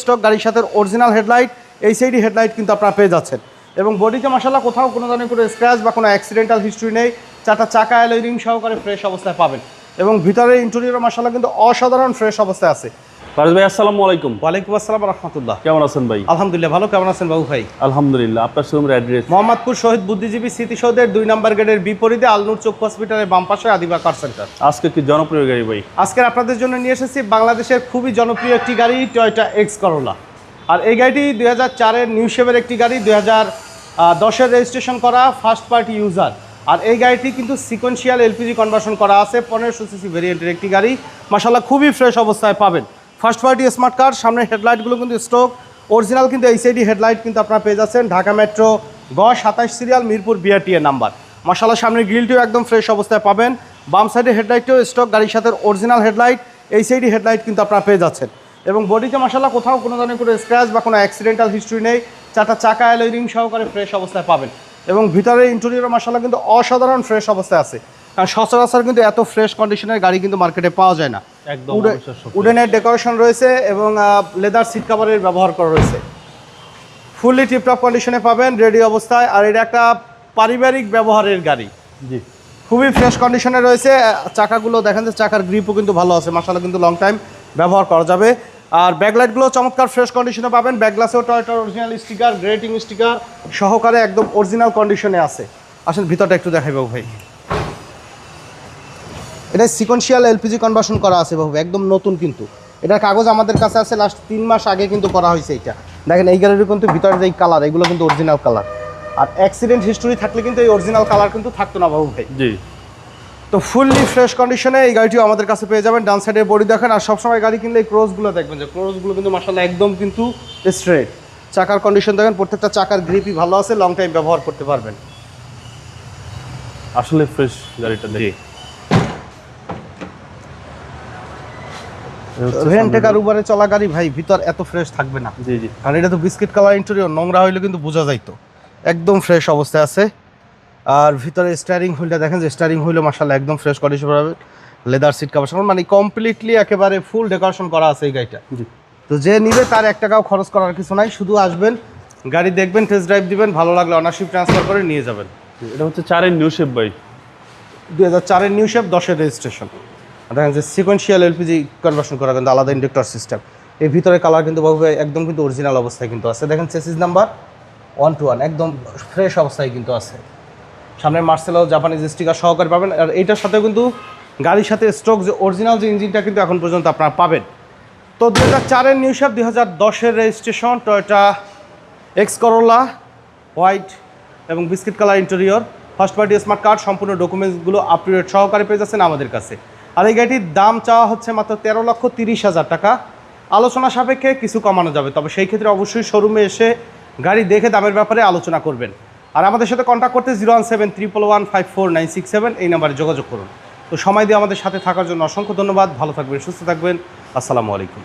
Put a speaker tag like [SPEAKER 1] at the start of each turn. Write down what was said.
[SPEAKER 1] Stock গাড়ির সাথে original headlight এই সাইডই হেডলাইট কিন্তু আপনারা পেয়ে যাচ্ছেন। এবং বডিতে মাসাল্লাহ কোথাও কোনো ধরনের কোনো স্ক্র্যাচ বা কোনো অ্যাক্সিডেন্টাল হিস্ট্রি নেই, চারটা চাকা অ্যালয় সহকারে ফ্রেশ অবস্থায় পাবেন। এবং ভিতরে ইন্টেরিয়র মাসাল্লাহ কিন্তু অসাধারণ ফ্রেশ অবস্থায় আছে।
[SPEAKER 2] ফারুজ ভাই আসসালামু আলাইকুম।
[SPEAKER 1] ওয়ালাইকুম আসসালাম রহমতুল্লাহ।
[SPEAKER 2] কেমন আছেন ভাই?
[SPEAKER 1] আলহামদুলিল্লাহ ভালো। কেমন আছেন বাবু ভাই?
[SPEAKER 2] আলহামদুলিল্লাহ আপনার শোরুমের অ্যাড্রেস
[SPEAKER 1] মোহাম্মদপুর শহীদ বুদ্ধিজীবী স্মৃতিসৌধের দুই নম্বর গেটের বিপরীতে আলনুর চোখ হসপিটালের বাম পাশে আদিবা কার সেন্টার
[SPEAKER 2] আজকে কি জনপ্রিয় গাড়ি ভাই?
[SPEAKER 1] আজকের আপনাদের জন্য নিয়ে এসেছি বাংলাদেশের খুবই জনপ্রিয় একটি গাড়ি টয়োটা এক্স করোলা আর এই গাড়িটি দুই হাজার চারের নিউ শেপের একটি গাড়ি দুই হাজার দশের রেজিস্ট্রেশন করা ফার্স্ট পার্টি ইউজার আর এই গাড়িটি কিন্তু সিকোয়েন্সিয়াল এলপিজি কনভার্সন করা আছে পনেরোশো সিসি ভেরিয়েন্টের একটি গাড়ি। মাসাল্লাহ খুবই ফ্রেশ অবস্থায় পাবেন। ফার্স্ট পার্টি স্মার্ট কার সামনের হেডলাইটগুলো কিন্তু স্টক অরিজিনাল কিন্তু এইচআইডি হেডলাইট কিন্তু আপনারা পেয়ে যাচ্ছেন। ঢাকা মেট্রো গ সাতাশ সিরিয়াল মিরপুর বিআরটি এর নাম্বার মাসাল্লাহ সামনের গ্রিলটিও একদম ফ্রেশ অবস্থায় পাবেন। বাম সাইডে হেডলাইটটিও স্টক গাড়ির সাথে অরিজিনাল হেডলাইট এইচআইডি হেডলাইট কিন্তু আপনারা পেয়ে যাচ্ছেন। এবং বডিতে মাসাল্লাহ কোথাও কোনো ধরনের কোনো স্ক্র্যাচ বা কোনো অ্যাক্সিডেন্টাল হিস্ট্রি নেই। চারটা চাকা অ্যালয় সহকারে ফ্রেশ অবস্থায় পাবেন। এবং ভিতরে ইন্টেরিয়র মাসাল্লাহ কিন্তু অসাধারণ ফ্রেশ অবস্থায় আছে। কারণ সচরাচর কিন্তু এত ফ্রেশ কন্ডিশনের গাড়ি কিন্তু মার্কেটে পাওয়া যায় না। উডেনের ডেকোরেশন রয়েছে এবং লেদার সিট কাভারের ব্যবহার করা রয়েছে। ফুললি টিপটপ কন্ডিশনে পাবেন রেডি অবস্থায়। আর এটা একটা পারিবারিক ব্যবহারের গাড়ি।
[SPEAKER 2] জি।
[SPEAKER 1] খুবই ফ্রেশ কন্ডিশনে রয়েছে। চাকাগুলো দেখেন যে চাকার গ্রিপও কিন্তু ভালো আছে। মাসালা কিন্তু লং টাইম ব্যবহার করা যাবে। আর ব্যাকলাইটগুলো চমৎকার ফ্রেশ কন্ডিশনে পাবেন। ব্যাকগ্লাসেও টয়টার অরিজিনাল স্টিকার গ্রেটিং স্টিকার সহকারে একদম অরিজিনাল কন্ডিশনে আছে। আসেন ভিতরটা একটু দেখাই ভাই। এটা সিকোয়েন্সিয়াল এলপিজি কনভার্সন করা আছে বাবু একদম নতুন কিন্তু। এটার কাগজ আমাদের কাছে আছে লাস্ট তিন মাস আগে কিন্তু করা হয়েছে এটা। দেখেন এই গাড়ির কিন্তু ভিতরে যে কালার এগুলো কিন্তু অরিজিনাল কালার আর অ্যাক্সিডেন্ট হিস্টোরি থাকলে কিন্তু এই অরিজিনাল কালার কিন্তু থাকতো না বাবু ভাই।
[SPEAKER 2] জি।
[SPEAKER 1] তো ফুললি ফ্রেশ কন্ডিশনে এই গাড়িটিও আমাদের কাছে পেয়ে যাবেন ডান সাইডের বডি দেখেন আর সবসময় গাড়ি কিনলে এই ক্রোজগুলো দেখবেন যে ক্রোজগুলো কিন্তু মাসাল্লাহ একদম কিন্তু স্ট্রেট চাকার কন্ডিশন দেখেন প্রত্যেকটা চাকার গ্রিপই ভালো আছে লং টাইম ব্যবহার করতে পারবেন।
[SPEAKER 2] আসলে ফ্রেশ গাড়িটা দেখি। হচ্ছে
[SPEAKER 1] রেন্টেকার উবারে চলা গাড়ি ভাই ভিতর এত ফ্রেশ থাকবে না।
[SPEAKER 2] জি জি।
[SPEAKER 1] কারণ এটা তো বিস্কিট কালার ইন্টেরিয়র নোংরা হইলে কিন্তু বোঝা যাইতো। একদম ফ্রেশ অবস্থায় আছে। আর ভিতরে স্টারিং হুইলটা দেখেন যে স্টারিং হুইলও মাসাল্লাহ একদম ফ্রেশ কন্ডিশন পাবে। লেদার সিট কাভার মানে কমপ্লিটলি একেবারে ফুল ডেকোরেশন করা আছে এই গাড়িটা।
[SPEAKER 2] জি।
[SPEAKER 1] তো যে নিবে তার এক টাকাও খরচ করার কিছু নাই। শুধু আসবেন গাড়ি দেখবেন টেস্ট ড্রাইভ দিবেন ভালো লাগলে অনারশিপ ট্রান্সফার করে নিয়ে যাবেন।
[SPEAKER 2] এটা হচ্ছে চারের নিউ শেপ ভাই।
[SPEAKER 1] দুই হাজার চারের নিউ শেপ দশের রেজিস্ট্রেশন দেখেন যে সিকোয়েন্সিয়াল এলপিজি কনভার্সন করা কিন্তু আলাদা ইন্ডাক্টর সিস্টেম এই ভিতরে কালার কিন্তু বাবু একদম কিন্তু অরিজিনাল অবস্থায় কিন্তু আছে। দেখেন chassis number one two one একদম ফ্রেশ অবস্থায় কিন্তু আছে। সামনে মার্সেলো জাপানিজ স্টিকার সহকারে পাবেন। আর এইটার সাথে কিন্তু গাড়ির সাথে স্ট্রোক যে অরিজিনাল যে ইঞ্জিনটা কিন্তু এখন পর্যন্ত আপনারা পাবেন। তো দু হাজার চারের নিউ শেপ দুই হাজার দশের registration Toyota X Corolla white এবং biscuit colour interior first party smart card সম্পূর্ণ ডকুমেন্টসগুলো আপডেট সহকারে পেয়ে যাচ্ছেন আমাদের কাছে। আর এই গাড়িটির দাম চাওয়া হচ্ছে মাত্র তেরো লক্ষ তিরিশ হাজার টাকা। আলোচনা সাপেক্ষে কিছু কমানো যাবে, তবে সেই ক্ষেত্রে অবশ্যই শোরুমে এসে গাড়ি দেখে দামের ব্যাপারে আলোচনা করবেন। আর আমাদের সাথে কন্ট্যাক্ট করতে zero one seven triple one five four nine six seven এই নাম্বারে যোগাযোগ করুন। তো সময় দিয়ে আমাদের সাথে থাকার জন্য অসংখ্য ধন্যবাদ, ভালো থাকবেন, সুস্থ থাকবেন, আসসালামু আলাইকুম।